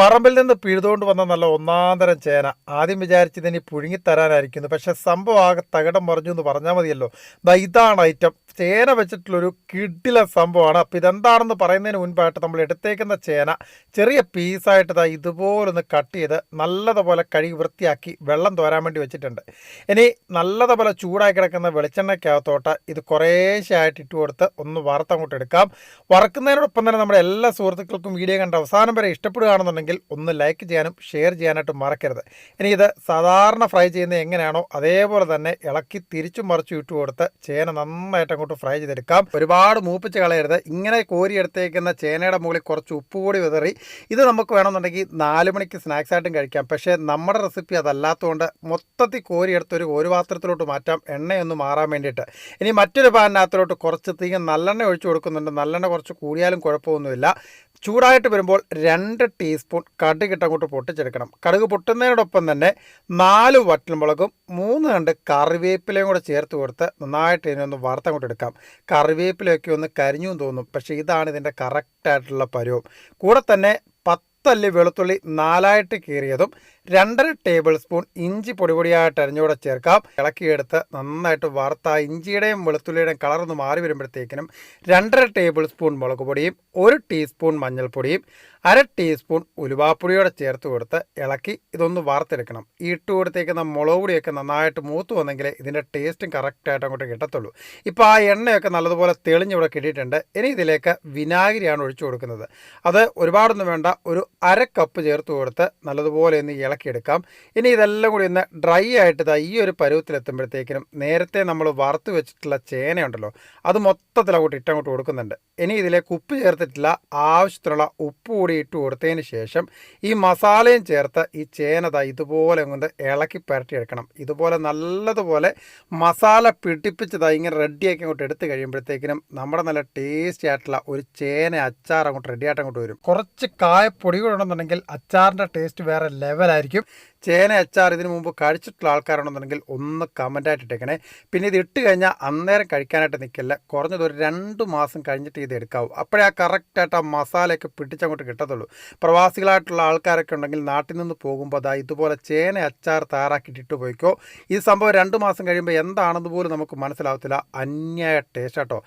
പറമ്പിൽ നിന്ന് പിഴുതുകൊണ്ട് വന്ന നല്ല ഒന്നാന്തരം ചേന. ആദ്യം വിചാരിച്ചതിനി പുഴുങ്ങിത്തരാനായിരിക്കുന്നു. പക്ഷെ സംഭവം ആകെ തകിടം മറിഞ്ഞു എന്ന് പറഞ്ഞാൽ മതിയല്ലോ. ഇതാണ് ഐറ്റം. ചേന വെച്ചിട്ടുള്ളൊരു കിഡില സംഭവമാണ്. അപ്പം ഇതെന്താണെന്ന് പറയുന്നതിന് മുൻപായിട്ട് നമ്മൾ എടുത്തേക്കുന്ന ചേന ചെറിയ പീസായിട്ട് ഇതാ ഇതുപോലൊന്ന് കട്ട് ചെയ്ത് നല്ലതുപോലെ കഴുകി വൃത്തിയാക്കി വെള്ളം തോരാൻ വേണ്ടി വെച്ചിട്ടുണ്ട്. ഇനി നല്ലതുപോലെ ചൂടായി കിടക്കുന്ന വെളിച്ചെണ്ണയ്ക്കകത്തോട്ട് ഇത് കുറേശ്ശായിട്ട് ഇട്ട് കൊടുത്ത് ഒന്ന് വറുത്തങ്ങോട്ട് എടുക്കാം. വറക്കുന്നതിനോടൊപ്പം തന്നെ നമ്മുടെ എല്ലാ സുഹൃത്തുക്കൾക്കും വീഡിയോ കണ്ട അവസാനം വരെ ഇഷ്ടപ്പെടുകയാണെന്നുണ്ടെങ്കിൽ ഒന്ന് ലൈക്ക് ചെയ്യാനും ഷെയർ ചെയ്യാനായിട്ട് മറക്കരുത്. ഇനി ഇത് സാധാരണ ഫ്രൈ ചെയ്യുന്നത് എങ്ങനെയാണോ അതേപോലെ തന്നെ ഇളക്കി തിരിച്ചും മറിച്ചും ഇട്ട് കൊടുത്ത് ചേന നന്നായിട്ട് അങ്ങോട്ട് ഫ്രൈ ചെയ്തെടുക്കാം. ഒരുപാട് മൂപ്പിച്ച് കളയരുത്. ഇങ്ങനെ കോരിയെടുത്തേക്കുന്ന ചേനയുടെ മുകളിൽ കുറച്ച് ഉപ്പ് കൂടി വിതറി. ഇത് നമുക്ക് വേണമെന്നുണ്ടെങ്കിൽ നാല് മണിക്ക് സ്നാക്സ് ആയിട്ടും കഴിക്കാം. പക്ഷേ നമ്മുടെ റെസിപ്പി അതല്ലാത്തതുകൊണ്ട് മൊത്തത്തിൽ കോരിയെടുത്തൊരു ഒരു പാത്രത്തിലോട്ട് മാറ്റാം. എണ്ണയൊന്ന് മാറാൻ വേണ്ടിയിട്ട്. ഇനി മറ്റൊരു പാനിനകത്തിലോട്ട് കുറച്ച് തീയും നല്ലെണ്ണ ഒഴിച്ചു കൊടുക്കുന്നുണ്ട്. നല്ലെണ്ണ കുറച്ച് കൂടിയാലും കുഴപ്പമൊന്നുമില്ല. ചൂടായിട്ട് വരുമ്പോൾ രണ്ട് ടീസ്പൂൺ കടുകിട്ട് അങ്ങോട്ട് പൊട്ടിച്ചെടുക്കണം. കടുക് പൊട്ടുന്നതിനോടൊപ്പം തന്നെ നാല് വറ്റൽമുളകും മൂന്ന് കണ്ട് കറിവേപ്പിലയും കൂടെ ചേർത്ത് കൊടുത്ത് നന്നായിട്ട് ഇതിനൊന്ന് വറുത്തങ്ങോട്ട് എടുക്കാം. കറിവേപ്പിലയൊക്കെ ഒന്ന് കരിഞ്ഞു തോന്നും. പക്ഷേ ഇതാണ് ഇതിന്റെ കറക്റ്റായിട്ടുള്ള പരുവം. കൂടെ തന്നെ പത്തല്ലി വെളുത്തുള്ളി നാലായിട്ട് കീറിയതും രണ്ടര ടേബിൾ സ്പൂൺ ഇഞ്ചി പൊടിപൊടിയായിട്ട് അരിഞ്ഞുകൂടെ ചേർക്കാം. ഇളക്കിയെടുത്ത് നന്നായിട്ട് വറുത്ത ഇഞ്ചിയുടെയും വെളുത്തുള്ളിയുടെയും കളറൊന്ന് മാറി വരുമ്പോഴത്തേക്കിനും രണ്ടര ടേബിൾ സ്പൂൺ മുളക് പൊടിയും ഒരു ടീസ്പൂൺ മഞ്ഞൾപ്പൊടിയും അര ടീസ്പൂൺ ഉലുവാപ്പൊടിയോടെ ചേർത്ത് കൊടുത്ത് ഇളക്കി ഇതൊന്ന് വറുത്തെടുക്കണം. ഇട്ട് കൊടുത്തേക്കുന്ന മുളക് പൊടിയൊക്കെ നന്നായിട്ട് മൂത്ത് വന്നെങ്കിൽ ഇതിന്റെ ടേസ്റ്റും കറക്റ്റായിട്ട് അങ്ങോട്ട് കിട്ടത്തുള്ളൂ. ഇപ്പോൾ ആ എണ്ണയൊക്കെ നല്ലതുപോലെ തെളിഞ്ഞിവിടെ കിട്ടിയിട്ടുണ്ട്. ഇനി ഇതിലേക്ക് വിനാഗിരിയാണ് ഒഴിച്ചു കൊടുക്കുന്നത്. അത് ഒരുപാടൊന്നും വേണ്ട ഒരു അര കപ്പ് ചേർത്ത് കൊടുത്ത് നല്ലതുപോലെ ഒന്ന് ഇളക്കിയെടുക്കാം. ഇനി ഇതെല്ലാം കൂടി ഒന്ന് ഡ്രൈ ആയിട്ട് ഇതാ ഈ ഒരു പരുവത്തിലെത്തുമ്പോഴത്തേക്കിനും നേരത്തെ നമ്മൾ വറുത്ത് വെച്ചിട്ടുള്ള ചേനയുണ്ടല്ലോ അത് മൊത്തത്തിൽ അങ്ങോട്ട് ഇട്ടങ്ങോട്ട് കൊടുക്കുന്നുണ്ട്. ഇനി ഇതിലേക്ക് ഉപ്പ് ചേർത്തിട്ടില്ല ആവശ്യത്തിനുള്ള ഉപ്പ് കൂടി ഇട്ട് കൊടുത്തതിന് ശേഷം ഈ മസാലയും ചേർത്ത് ഈ ചേനത ഇതുപോലെ കൊണ്ട് ഇളക്കി പുരട്ടിയെടുക്കണം. ഇതുപോലെ നല്ലതുപോലെ മസാല പിടിപ്പിച്ചതായി ഇങ്ങനെ റെഡിയാക്കി അങ്ങോട്ട് എടുത്ത് കഴിയുമ്പോഴത്തേക്കിനും നമ്മുടെ നല്ല ടേസ്റ്റി ആയിട്ടുള്ള ഒരു ചേന അച്ചാർ അങ്ങോട്ട് റെഡിയായിട്ട് അങ്ങോട്ട് വരും. കുറച്ച് കായപ്പൊടി കൂടെ ഉണ്ടെന്നുണ്ടെങ്കിൽ അച്ചാറിന്റെ ടേസ്റ്റ് വേറെ ലെവലായിരിക്കും ചേന അച്ചാർ ഇതിനു മുമ്പ് കഴിച്ചിട്ടുള്ള ആൾക്കാരുണ്ടെന്നുണ്ടെങ്കിൽ ഒന്ന് കമന്റായിട്ട് ഇട്ടേക്കണേ. പിന്നെ ഇത് ഇട്ട് കഴിഞ്ഞാൽ അന്നേരം കഴിക്കാനായിട്ട് നിൽക്കില്ല കുറഞ്ഞത് ഒരു രണ്ട് മാസം കഴിഞ്ഞിട്ട് ഇത് എടുക്കാവൂ. അപ്പോഴേ ആ കറക്റ്റായിട്ട് ആ മസാലയൊക്കെ പിടിച്ചങ്ങോട്ട് കിട്ടത്തുള്ളൂ. പ്രവാസികളായിട്ടുള്ള ആൾക്കാരൊക്കെ ഉണ്ടെങ്കിൽ നാട്ടിൽ നിന്ന് പോകുമ്പോൾ അതാ ഇതുപോലെ ചേന അച്ചാർ തയ്യാറാക്കിയിട്ട് ഇട്ട് പോയിക്കോ. ഈ സംഭവം രണ്ട് മാസം കഴിയുമ്പോൾ എന്താണെന്ന് പോലും നമുക്ക് മനസ്സിലാവത്തില്ല. അന്യായ ടേസ്റ്റ് കേട്ടോ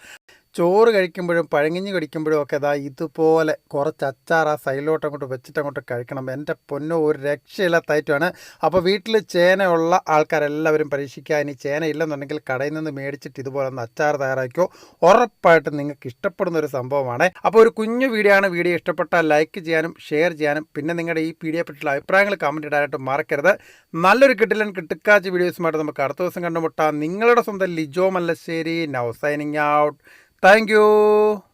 ചോറ് കഴിക്കുമ്പോഴും പഴങ്ങിഞ്ഞ് കഴിക്കുമ്പോഴും ഒക്കെ ഇതാ ഇതുപോലെ കുറച്ച് അച്ചാർ ആ സൈഡിലോട്ട് അങ്ങോട്ട് വെച്ചിട്ട് അങ്ങോട്ട് കഴിക്കണം. എന്റെ പൊന്നോ ഒരു രക്ഷയില്ലാത്ത ഐറ്റമാണ് അപ്പോൾ വീട്ടിൽ ചേനയുള്ള ആൾക്കാരെല്ലാവരും പരീക്ഷിക്കുക. ഇനി ചേന ഇല്ലെന്നുണ്ടെങ്കിൽ കടയിൽ നിന്ന് മേടിച്ചിട്ട് ഇതുപോലെ ഒന്ന് അച്ചാർ തയ്യാറാക്കിയോ ഉറപ്പായിട്ടും നിങ്ങൾക്ക് ഇഷ്ടപ്പെടുന്ന ഒരു സംഭവമാണ്. അപ്പോൾ ഒരു കുഞ്ഞു വീഡിയോ ആണ്. വീഡിയോ ഇഷ്ടപ്പെട്ടാൽ ലൈക്ക് ചെയ്യാനും ഷെയർ ചെയ്യാനും പിന്നെ നിങ്ങളുടെ ഈ വീഡിയോ പറ്റിയുള്ള അഭിപ്രായങ്ങൾ കമന്റ് ഇടാനായിട്ട് മറക്കരുത്. നല്ലൊരു കിട്ടില്ല കിട്ടുക്കാച്ച വീഡിയോസുമായിട്ട് നമുക്ക് അടുത്ത ദിവസം കണ്ടുമുട്ടാം. നിങ്ങളുടെ സ്വന്തം Lijo Mallassery. Now signing out thank